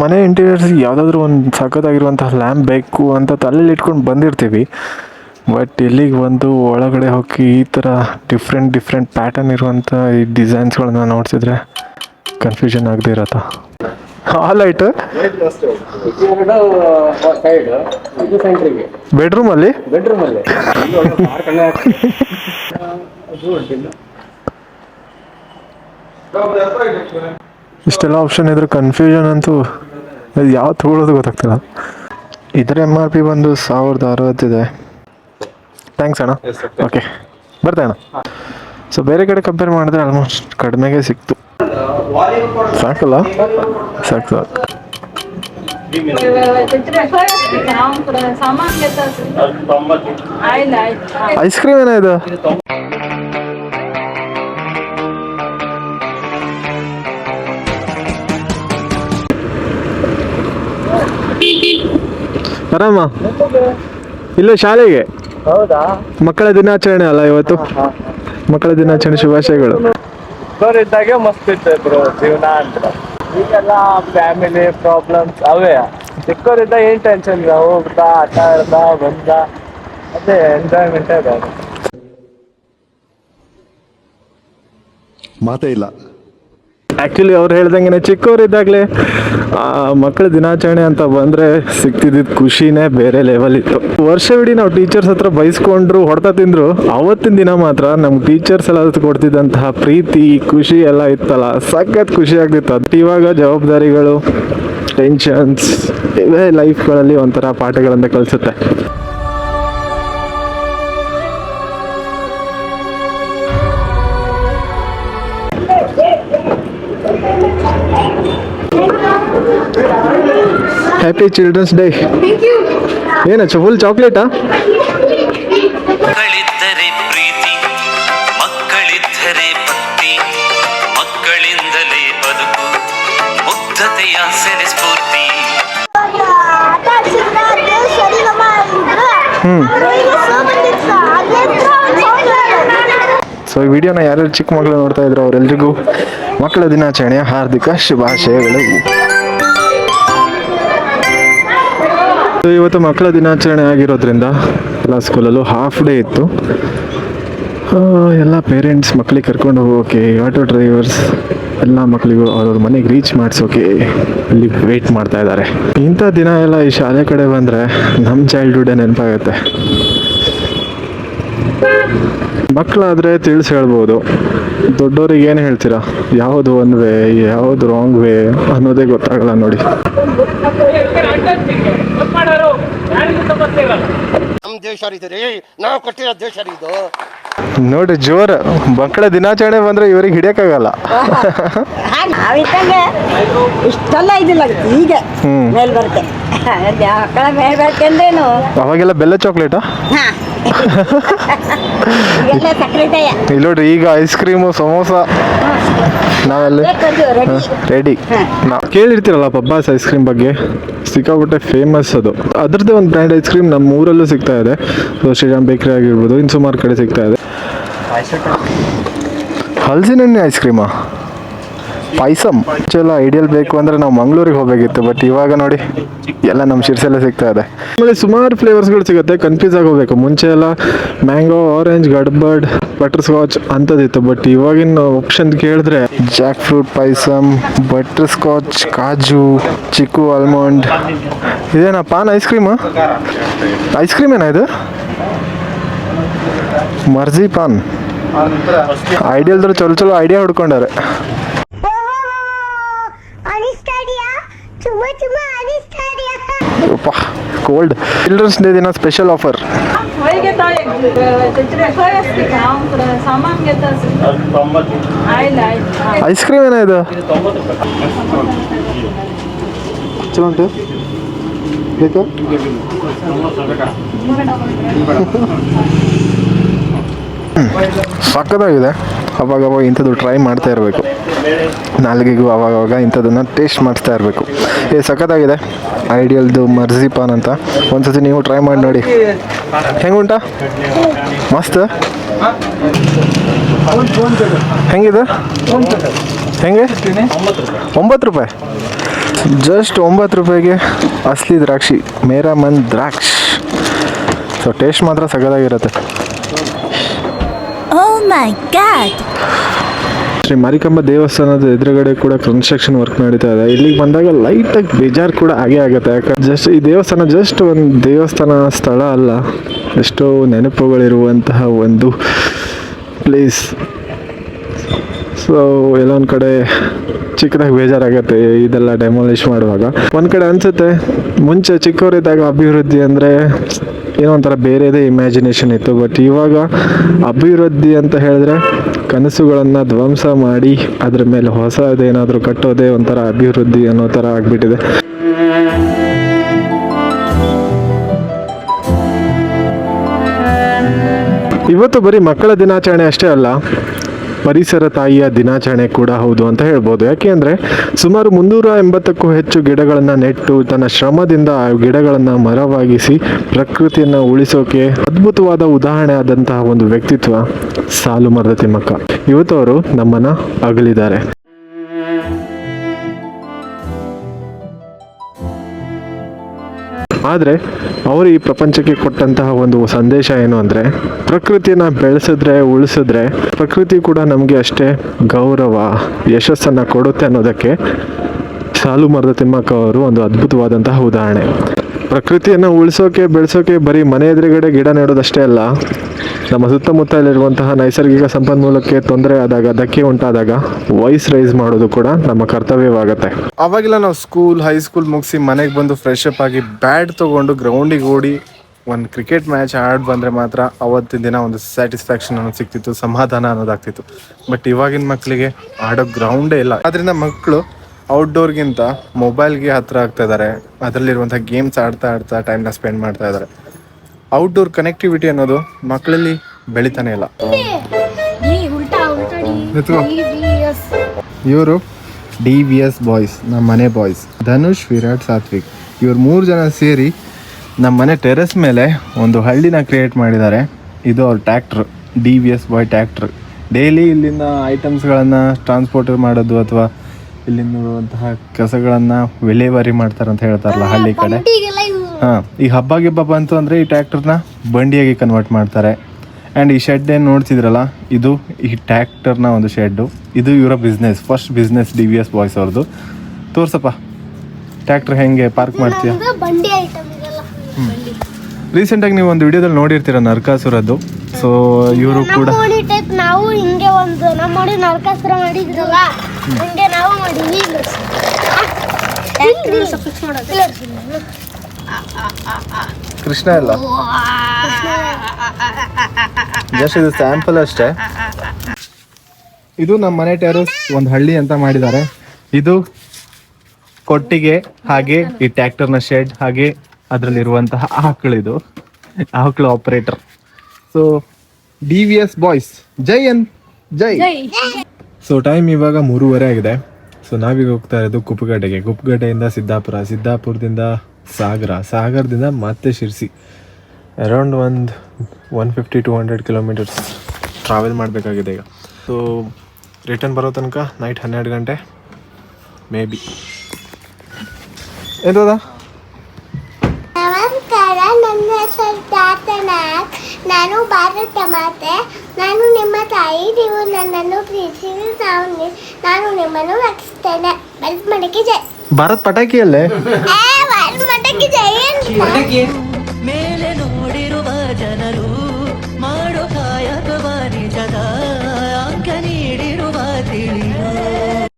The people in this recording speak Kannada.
ಮನೆ ಇಂಟೀರಿಯರ್ಸ್ ಯಾವುದಾದ್ರೂ ಒಂದು ಸಖತ್ತಾಗಿರುವಂತಹ ಲ್ಯಾಂಪ್ ಬೇಕು ಅಂತ ತಲೆಯಲ್ಲಿ ಇಟ್ಕೊಂಡು ಬಂದಿರ್ತೀವಿ. ಬಟ್ ಇಲ್ಲಿಗೆ ಬಂದು ಒಳಗಡೆ ಹೋಗಿ ಈ ಥರ ಡಿಫ್ರೆಂಟ್ ಡಿಫ್ರೆಂಟ್ ಪ್ಯಾಟರ್ನ್ ಇರುವಂಥ ಈ ಡಿಸೈನ್ಸ್ಗಳನ್ನ ನೋಡ್ತಿದ್ರೆ ಕನ್ಫ್ಯೂಷನ್ ಆಗದೆ ಇರತ್ತ? ಆ ಲೈಟ್ ಬೆಡ್ರೂಮಲ್ಲಿ ಬೆಡ್ರೂಮ್ ಅಲ್ಲಿ? ಅದು ಉಂಟಿಲ್ಲ ಇಷ್ಟೆಲ್ಲ ಆಪ್ಷನ್ ಇದ್ರೆ ಕನ್ಫ್ಯೂಷನ್ ಅಂತೂ ಅದು ಯಾವ ತೊಗೊಳೋದು ಗೊತ್ತಾಗ್ತಿಲ್ಲ. ಇದರ ಎಂ ಆರ್ ಪಿ ಬಂದು ಸಾವಿರದ ಅರವತ್ತಿದೆ. ಥ್ಯಾಂಕ್ಸ್ ಅಣ್ಣ. ಓಕೆ ಬರ್ತಾ ಅಣ್ಣ. ಸೊ ಬೇರೆ ಕಡೆ ಕಂಪೇರ್ ಮಾಡಿದ್ರೆ ಆಲ್ಮೋಸ್ಟ್ ಕಡಿಮೆಗೆ ಸಿಕ್ತು. ಸಾಕಲ್ಲ? ಸಾಕು. ಸಾಕು ಐಸ್ ಕ್ರೀಮ್ ಏನಾಯ್ತು ಆರಾಮ? ಇಲ್ಲ ಶಾಲೆಗೆ? ಹೌದಾ? ಮಕ್ಕಳ ದಿನಾಚರಣೆ ಅಲ್ಲ ಇವತ್ತು? ಮಕ್ಕಳ ದಿನಾಚರಣೆ ಶುಭಾಶಯಗಳು. ಚಿಕ್ಕವ್ರು ಇದ್ದಾಗೆ ಮಸ್ತ್ ಇತ್ತು ಬ್ರೋ ಜೀವನ ಅಂತ ಈಗೆಲ್ಲ ಫ್ಯಾಮಿಲಿ ಪ್ರಾಬ್ಲಮ್ಸ್ ಅವೇ. ಚಿಕ್ಕವರಿದ್ದ ಏನ್ ಟೆನ್ಷನ್ ಇಲ್ಲ ಹೋಗ್ತಾ ಆಟ ಆಡ್ದ ಬಂದ ಅದೇ ಎಂಜಾಯ್ಮೆಂಟೇ ಬೇರೆ. ಮಾತೇ ಇಲ್ಲ. ಆ್ಯಕ್ಚುಲಿ ಅವ್ರು ಹೇಳ್ದಂಗೆ ಚಿಕ್ಕವರಿದ್ದಾಗಲೇ ಮಕ್ಕಳ ದಿನಾಚರಣೆ ಅಂತ ಬಂದರೆ ಸಿಗ್ತಿದ್ದಿದ್ದು ಖುಷಿನೇ ಬೇರೆ ಲೆವೆಲ್ ಇತ್ತು. ವರ್ಷವಿಡೀ ನಾವು ಟೀಚರ್ಸ್ ಹತ್ರ ಬೈಸ್ಕೊಂಡ್ರು, ಹೊಡೆತ ತಿಂದರು. ಅವತ್ತಿನ ದಿನ ಮಾತ್ರ ನಮ್ಗೆ ಟೀಚರ್ಸ್ ಎಲ್ಲ ಕೊಡ್ತಿದ್ದಂತಹ ಪ್ರೀತಿ, ಖುಷಿ ಎಲ್ಲ ಇತ್ತಲ್ಲ. ಸಖತ್ ಖುಷಿ ಆಗ್ತಿತ್ತು ಅದು. ಇವಾಗ ಜವಾಬ್ದಾರಿಗಳು ಟೆನ್ಷನ್ಸ್ ಇವೇ ಲೈಫ್ಗಳಲ್ಲಿ ಒಂಥರ ಪಾಠಗಳನ್ನು ಕಲಿಸುತ್ತೆ. ಹ್ಯಾಪಿ ಚಿಲ್ಡ್ರನ್ಸ್ ಡೇ ಏನಚ್ಚ ಫುಲ್ ಚಾಕ್ಲೇಟಾ ಮಕ್ಕಳಿದ್ದರೆ ಪ್ರೀತಿ ಮಕ್ಕಳಿದ್ದರೆ ಭಕ್ತಿ ಮಕ್ಕಳಿಂದಲೇ ಬದುಕು ಮುಗ್ಧತೆಯ ಸೆರೆ ಸ್ಫೂರ್ತಿ. ಸೊ ಈ ವಿಡಿಯೋನ ಯಾರ್ಯಾರು ಚಿಕ್ಕ ಮಕ್ಕಳು ನೋಡ್ತಾ ಇದ್ರು ಅವರೆಲ್ರಿಗೂ ಮಕ್ಕಳ ದಿನಾಚರಣೆಯ ಹಾರ್ದಿಕ ಶುಭಾಶಯಗಳು. ಸೊ ಇವತ್ತು ಮಕ್ಕಳ ದಿನಾಚರಣೆ ಆಗಿರೋದ್ರಿಂದ ಎಲ್ಲ ಸ್ಕೂಲಲ್ಲೂ ಹಾಫ್ ಡೇ ಇತ್ತು. ಎಲ್ಲ ಪೇರೆಂಟ್ಸ್ ಮಕ್ಕಳಿಗೆ ಕರ್ಕೊಂಡು ಹೋಗೋಕೆ ಆಟೋ ಡ್ರೈವರ್ಸ್ ಎಲ್ಲ ಮಕ್ಕಳಿಗೂ ಅವ್ರವ್ರ ಮನೆಗೆ ರೀಚ್ ಮಾಡಿಸೋಕೆ ಅಲ್ಲಿ ವೆಯ್ಟ್ ಮಾಡ್ತಾ ಇದ್ದಾರೆ. ಇಂಥ ದಿನ ಎಲ್ಲ ಈ ಶಾಲೆ ಕಡೆ ಬಂದರೆ ನಮ್ಮ ಚೈಲ್ಡ್ಹುಡ್ಡೇ ನೆನಪಾಗುತ್ತೆ. ಮಕ್ಕಳಾದರೆ ತಿಳಿಸಿ ಹೇಳ್ಬೋದು. ದೊಡ್ಡವ್ರಿಗೆ ಏನು ಹೇಳ್ತೀರಾ? ಯಾವುದು ಒನ್ ವೇ ಯಾವುದು ರಾಂಗ್ ವೇ ಅನ್ನೋದೇ ಗೊತ್ತಾಗಲ್ಲ ನೋಡಿ. ನಮ್ಮ ದೇಶ ಇದು ರೀ ನಾವು ಕೊಟ್ಟಿರೋ ದೇಶ ರೀ ಇದು. ನೋಡಿ ಜೋರ ಮಕ್ಕಳ ದಿನಾಚರಣೆ ಬಂದ್ರೆ ಇವ್ರಿಗೆ ಹಿಡಿಯಕ್ಕಾಗಲ್ಲ. ನಾವಿದ್ದಂಗೆ ಇಷ್ಟೆಲ್ಲ ಇದಿಲ್ಲ ಈಗ ಮೇಲ್ ಬರುತ್ತೆ ಮಕ್ಕಳ ಮೇಲ್ ಬರುತ್ತೆ ಅಂದ್ರೇನು? ಅವಾಗೆಲ್ಲ ಬೆಲ್ಲ ಚಾಕ್ಲೇಟಾ ಇಲ್ಲಿ ನೋಡ್ರಿ ಈಗ ಐಸ್ ಕ್ರೀಮು ಸಮೋಸ ನಾವೆಲ್ಲ? ರೆಡಿ ರೆಡಿ ನಾ ಕೇಳಿರ್ತೀರಲ್ಲ ಪಬ್ಬಾಸ್ ಐಸ್ ಕ್ರೀಮ್ ಬಗ್ಗೆ? ಸಿಕ್ಕಾಬಿಟ್ಟೆ ಫೇಮಸ್ ಅದು. ಅದರದ್ದೇ ಒಂದು ಬ್ರ್ಯಾಂಡ್ ಐಸ್ ಕ್ರೀಮ್ ನಮ್ಮ ಊರಲ್ಲೂ ಸಿಗ್ತಾ ಇದೆ. ಸೊ ಶ್ರೀರಾಮ್ ಬೇಕ್ರಿ ಆಗಿರ್ಬೋದು ಇನ್ನು ಸುಮಾರು ಕಡೆ ಸಿಗ್ತಾ ಇದೆ. ಹಲಸಿನ ಐಸ್ ಕ್ರೀಮಾ ಪಾಯ್ಸಮ್ ಎಲ್ಲ ಐಡಿಯಲ್ ಬೇಕು ಅಂದರೆ ನಾವು ಮಂಗಳೂರಿಗೆ ಹೋಗಬೇಕಿತ್ತು ಬಟ್ ಇವಾಗ ನೋಡಿ ಎಲ್ಲ ನಮ್ಮ ಶಿರ್ಸೆಲ್ಲ ಸಿಗ್ತಾ ಇದೆ. ಆಮೇಲೆ ಸುಮಾರು ಫ್ಲೇವರ್ಸ್ಗಳು ಸಿಗುತ್ತೆ ಕನ್ಫ್ಯೂಸ್ ಆಗೋಬೇಕು ಮುಂಚೆ ಎಲ್ಲ ಮ್ಯಾಂಗೋ ಆರೆಂಜ್ ಗಡ್ಬರ್ಡ್ ಬಟರ್ ಸ್ಕಾಚ್ ಅಂಥದ್ದಿತ್ತು ಬಟ್ ಇವಾಗಿನ ಆಪ್ಷನ್ ಕೇಳಿದ್ರೆ jackfruit payasam butterscotch ಕಾಜು ಚಿಕ್ಕು ಆಲ್ಮಂಡ್ ಇದೇನಾ paan ice cream ice cream ಏನ ಇದು? ಮರ್ಜಿ ಪಾನ್ ಐಡಿಯಲ್ದ್ರು ಚಲೋ ಚಲೋ ಐಡಿಯಾ ಹುಡ್ಕೊಂಡಾರೆ ಕೋಲ್ಡ್ ಚಿಲ್ಡ್ರನ್ಸ್ ಡೇ ದಿನ ಸ್ಪೆಷಲ್ ಆಫರ್ ಐಸ್ ಕ್ರೀಮ್ ಏನೋ ಇದು? ಚಲೋ ಉಂಟು ಬೇಕಾ ಸಕ್ಕತ್ತಾಗಿದೆ ಅವಾಗವಾಗ ಅವಾಗ ಇಂಥದ್ದು ಟ್ರೈ ಮಾಡ್ತಾ ಇರಬೇಕು. ನಾಲ್ಗೆಗೂ ಅವಾಗವಾಗ ಅವಾಗ ಇಂಥದ್ದನ್ನು ಟೇಸ್ಟ್ ಮಾಡಿಸ್ತಾ ಇರಬೇಕು. ಏ, ಸಖತ್ತಾಗಿದೆ. ಐಡಿಯಲ್ದು ಮರ್ಜಿ ಪಾನ್ ಅಂತ. ಒಂದ್ಸತಿ ನೀವು ಟ್ರೈ ಮಾಡಿ ನೋಡಿ. ಹೆಂಗುಂಟಾ? ಮಸ್ತ್? ಹೆಂಗಿದೆ? ಹೆಂಗೆ? ಒಂಬತ್ತು ರೂಪಾಯಿ. ಜಸ್ಟ್ ಒಂಬತ್ತು ರೂಪಾಯಿಗೆ ಅಸ್ಲಿ ದ್ರಾಕ್ಷಿ. ಮೇರಾ ಮನ್ ದ್ರಾಕ್ಷ್. ಸೊ ಟೇಸ್ಟ್ ಮಾತ್ರ ಸಗದಾಗಿರುತ್ತೆ Oh my god Shri Marikamba ದೇವಸ್ಥಾನದ ಎದುರುಗಡೆ ಕೂಡ ಕನ್ಸ್ಟ್ರಕ್ಷನ್ ವರ್ಕ್ ನಡೀತಾ ಇದೆ. ಇಲ್ಲಿಗೆ ಬಂದಾಗ ಲೈಟಾಗಿ ಬೇಜಾರು ಕೂಡ ಆಗೇ ಆಗುತ್ತೆ. ಯಾಕಂದ್ರೆ ಜಸ್ಟ್ ಈ ದೇವಸ್ಥಾನ ಜಸ್ಟ್ ಒಂದು ದೇವಸ್ಥಾನ ಸ್ಥಳ ಅಲ್ಲ. ಎಷ್ಟೋ ನೆನಪುಗಳಿರುವಂತಹ ಒಂದು ಪ್ಲೇಸ್ ಸೊ ಎಲ್ಲೊಂದು ಕಡೆ ಚಿಕ್ಕದಾಗಿ ಬೇಜಾರಾಗುತ್ತೆ ಇದೆಲ್ಲ ಡೆಮಾಲಿಷ್ ಮಾಡುವಾಗ. ಒಂದು ಕಡೆ ಅನಿಸುತ್ತೆ, ಮುಂಚೆ ಚಿಕ್ಕವರಿದ್ದಾಗ ಅಭಿವೃದ್ಧಿ ಅಂದರೆ ಏನೋ ಒಂಥರ ಬೇರೆದೇ ಇಮ್ಯಾಜಿನೇಷನ್ ಇತ್ತು ಬಟ್ ಇವಾಗ ಅಭಿವೃದ್ಧಿ ಅಂತ ಹೇಳಿದ್ರೆ ಕನಸುಗಳನ್ನು ಧ್ವಂಸ ಮಾಡಿ ಅದ್ರ ಮೇಲೆ ಹೊಸದೇನಾದರೂ ಕಟ್ಟೋದೇ ಒಂಥರ ಅಭಿವೃದ್ಧಿ ಅನ್ನೋ ಥರ ಆಗಿಬಿಟ್ಟಿದೆ. ಇವತ್ತು ಬರೀ ಮಕ್ಕಳ ದಿನಾಚರಣೆ ಅಷ್ಟೇ ಅಲ್ಲ ಪರಿಸರ ತಾಯಿಯ ದಿನಾಚರಣೆ ಕೂಡ ಹೌದು ಅಂತ ಹೇಳ್ಬೋದು. ಯಾಕೆ ಅಂದರೆ ಸುಮಾರು ಮುನ್ನೂರ ಎಂಬತ್ತಕ್ಕೂ ಹೆಚ್ಚು ಗಿಡಗಳನ್ನು ನೆಟ್ಟು ತನ್ನ ಶ್ರಮದಿಂದ ಆ ಗಿಡಗಳನ್ನು ಮರವಾಗಿಸಿ ಪ್ರಕೃತಿಯನ್ನು ಉಳಿಸೋಕೆ ಅದ್ಭುತವಾದ ಉದಾಹರಣೆ ಆದಂತಹ ಒಂದು ವ್ಯಕ್ತಿತ್ವ ಸಾಲು ಮರದ ತಿಮ್ಮಕ್ಕ. ಇವತ್ತು ಅವರು ನಮ್ಮನ್ನು ಅಗಲಿದ್ದಾರೆ. ಆದರೆ ಅವರು ಈ ಪ್ರಪಂಚಕ್ಕೆ ಕೊಟ್ಟಂತಹ ಒಂದು ಸಂದೇಶ ಏನು ಅಂದರೆ, ಪ್ರಕೃತಿಯನ್ನು ಬೆಳೆಸಿದ್ರೆ, ಉಳಿಸಿದ್ರೆ ಪ್ರಕೃತಿ ಕೂಡ ನಮಗೆ ಅಷ್ಟೇ ಗೌರವ, ಯಶಸ್ಸನ್ನು ಕೊಡುತ್ತೆ ಅನ್ನೋದಕ್ಕೆ ಸಾಲು ಮರದ ತಿಮ್ಮಕ್ಕ ಅವರು ಒಂದು ಅದ್ಭುತವಾದಂತಹ ಉದಾಹರಣೆ. ಪ್ರಕೃತಿಯನ್ನು ಉಳಿಸೋಕೆ, ಬೆಳೆಸೋಕೆ ಬರೀ ಮನೆ ಎದುರುಗಡೆ ಗಿಡ ನೆಡೋದಷ್ಟೇ ಅಲ್ಲ, ನಮ್ಮ ಸುತ್ತಮುತ್ತಲಿರುವಂತಹ ನೈಸರ್ಗಿಕ ಸಂಪನ್ಮೂಲಕ್ಕೆ ತೊಂದರೆ ಆದಾಗ, ಧಕ್ಕೆ ಉಂಟಾದಾಗ ವಾಯ್ಸ್ ರೈಸ್ ಮಾಡೋದು ಕೂಡ ನಮ್ಮ ಕರ್ತವ್ಯವಾಗುತ್ತೆ. ಅವಾಗೆಲ್ಲ ನಾವು ಸ್ಕೂಲ್ ಹೈಸ್ಕೂಲ್ ಮುಗಿಸಿ ಮನೆಗೆ ಬಂದು ಫ್ರೆಶ್ ಅಪ್ ಆಗಿ ಬ್ಯಾಟ್ ತೊಗೊಂಡು ಗ್ರೌಂಡಿಗೆ ಓಡಿ ಒಂದು ಕ್ರಿಕೆಟ್ ಮ್ಯಾಚ್ ಆಡಿ ಬಂದರೆ ಮಾತ್ರ ಅವತ್ತಿನ ದಿನ ಒಂದು ಸ್ಯಾಟಿಸ್ಫ್ಯಾಕ್ಷನ್ ಅನ್ನೋದು ಸಿಗ್ತಿತ್ತು, ಸಮಾಧಾನ ಅನ್ನೋದಾಗ್ತಿತ್ತು. ಬಟ್ ಇವಾಗಿನ ಮಕ್ಕಳಿಗೆ ಆಡೋ ಗ್ರೌಂಡೇ ಇಲ್ಲ. ಅದರಿಂದ ಮಕ್ಕಳು ಔಟ್ಡೋರ್ಗಿಂತ ಮೊಬೈಲ್ಗೆ ಹತ್ರ ಆಗ್ತಾ ಇದ್ದಾರೆ ಅದರಲ್ಲಿರುವಂಥ ಗೇಮ್ಸ್ ಆಡ್ತಾ ಆಡ್ತಾ ಟೈಮ್ನ ಸ್ಪೆಂಡ್ ಮಾಡ್ತಾ ಇದ್ದಾರೆ ಔಟ್ಡೋರ್ ಕನೆಕ್ಟಿವಿಟಿ ಅನ್ನೋದು ಮಕ್ಕಳಲ್ಲಿ ಬೆಳಿತಾನೆ ಇಲ್ಲ. ಇವರು ಡಿ ವಿ ಎಸ್ ಬಾಯ್ಸ್ ನಮ್ಮ ಮನೆ ಬಾಯ್ಸ್ ಧನುಷ್ ವಿರಾಟ್ ಸಾತ್ವಿಕ್. ಇವರು ಮೂರು ಜನ ಸೇರಿ ನಮ್ಮ ಮನೆ ಟೆರೆಸ್ ಮೇಲೆ ಒಂದು ಹಳ್ಳಿನ ಕ್ರಿಯೇಟ್ ಮಾಡಿದ್ದಾರೆ. ಇದು ಅವ್ರ tractor D V S boy tractor daily ಇಲ್ಲಿಂದ ಐಟಮ್ಸ್ಗಳನ್ನು ಟ್ರಾನ್ಸ್ಪೋರ್ಟ್ ಮಾಡೋದು ಅಥವಾ ಇಲ್ಲಿರುವಂತಹ ಕಸಗಳನ್ನ ವಿಲೇವಾರಿ ಮಾಡ್ತಾರೆ ಅಂತ ಹೇಳ್ತಾರಲ್ಲ ಹಳ್ಳಿ ಕಡೆ. ಹಾಂ ಈ ಹಬ್ಬ ಗಿಬ್ಬ ಬಂತು ಅಂದ್ರೆ ಈ ಟ್ಯಾಕ್ಟರ್ನ ಬಂಡಿಯಾಗಿ ಕನ್ವರ್ಟ್ ಮಾಡ್ತಾರೆ. ಆ್ಯಂಡ್ ಈ ಶೆಡ್ ಏನು ನೋಡ್ತಿದ್ರಲ್ಲ ಇದು ಈ ಟ್ಯಾಕ್ಟರ್ನ ಒಂದು ಶೆಡ್ಡು ಇದು ಇವರ business first business D V S boys ಅವ್ರದ್ದು. ತೋರ್ಸಪ್ಪ ಟ್ಯಾಕ್ಟರ್ ಹೆಂಗೆ ಪಾರ್ಕ್ ಮಾಡ್ತೀಯ? ರೀಸೆಂಟಾಗಿ ನೀವು ಒಂದು ವಿಡಿಯೋದಲ್ಲಿ ನೋಡಿರ್ತೀರ ನರಕಾಸುರದ್ದು. ಸೊ ಇವರು ಕೂಡ ನಾವು ಹಿಂಗೆ ಒಂದು ನಮ್ಮ ಮಾಡಿ ನರಕಾಸುರ ಮಾಡಿದ್ರಲ್ಲ ಹಿಂಗೆ ನಾವು ಮಾಡಿದ್ವಿ ಕೃಷ್ಣ ಇಲ್ಲ ಜಸ್ಟ್ ಇದು ಸ್ಯಾಂಪಲ್ ಅಷ್ಟೇ ಇದು ನಮ್ಮ ಮನೆ ಟೆರಸ್ ಒಂದು ಹಳ್ಳಿ ಅಂತ ಮಾಡಿದ್ದಾರೆ ಇದು ಕೊಟ್ಟಿಗೆ ಹಾಗೆ ಈ ಟ್ಯಾಕ್ಟರ್ನ ಶೆಡ್ ಹಾಗೆ ಅದರಲ್ಲಿರುವಂತಹ ಆಕಳಿದು ಆಕಳು operator so D V S boys ಜೈ ಅನ್ ಜೈ. ಸೊ ಟೈಮ್ ಇವಾಗ ಮೂರುವರೆ ಆಗಿದೆ. ಸೊ ನಾವೀಗ ಹೋಗ್ತಾ ಇರೋದು ಕುಪ್ಪಗಡ್ಡೆಗೆ ಕುಪ್ಪಗಡ್ಡೆಯಿಂದ ಸಿದ್ದಾಪುರ ಸಿದ್ದಾಪುರದಿಂದ ಸಾಗರ ಸಾಗರದಿಂದ ಮತ್ತೆ ಶಿರ್ಸಿ. ಅರೌಂಡ್ ಒಂದು one fifty to hundred kilometres travel ಮಾಡಬೇಕಾಗಿದೆ ಈಗ. ಸೊ ರಿಟರ್ನ್ ಬರೋ ತನಕ ನೈಟ್ ಹನ್ನೆರಡು ಗಂಟೆ ಮೇ ಬಿ ಎಂತದ ನಾನು ಭಾರತ ಮಾತೆ. ನಾನು ನಿಮ್ಮ ತಾಯಿ ನೀವು ನನ್ನನ್ನು ಪ್ರೀತಿಸಿ ನಾನು ನಿಮ್ಮನ್ನು ರಕ್ಷಿಸ್ತೇನೆ. ಭಾರತ್ ಮಟಕಿ ಜೈ. ಭಾರತ್ ಪಟಾಕಿ ಅಲ್ಲೇ ಭಾರತ್ ಮಟಕಿ ಜೈ ಅಂತ. ಮೇಲೆ ನೋಡಿರುವ ಜನರು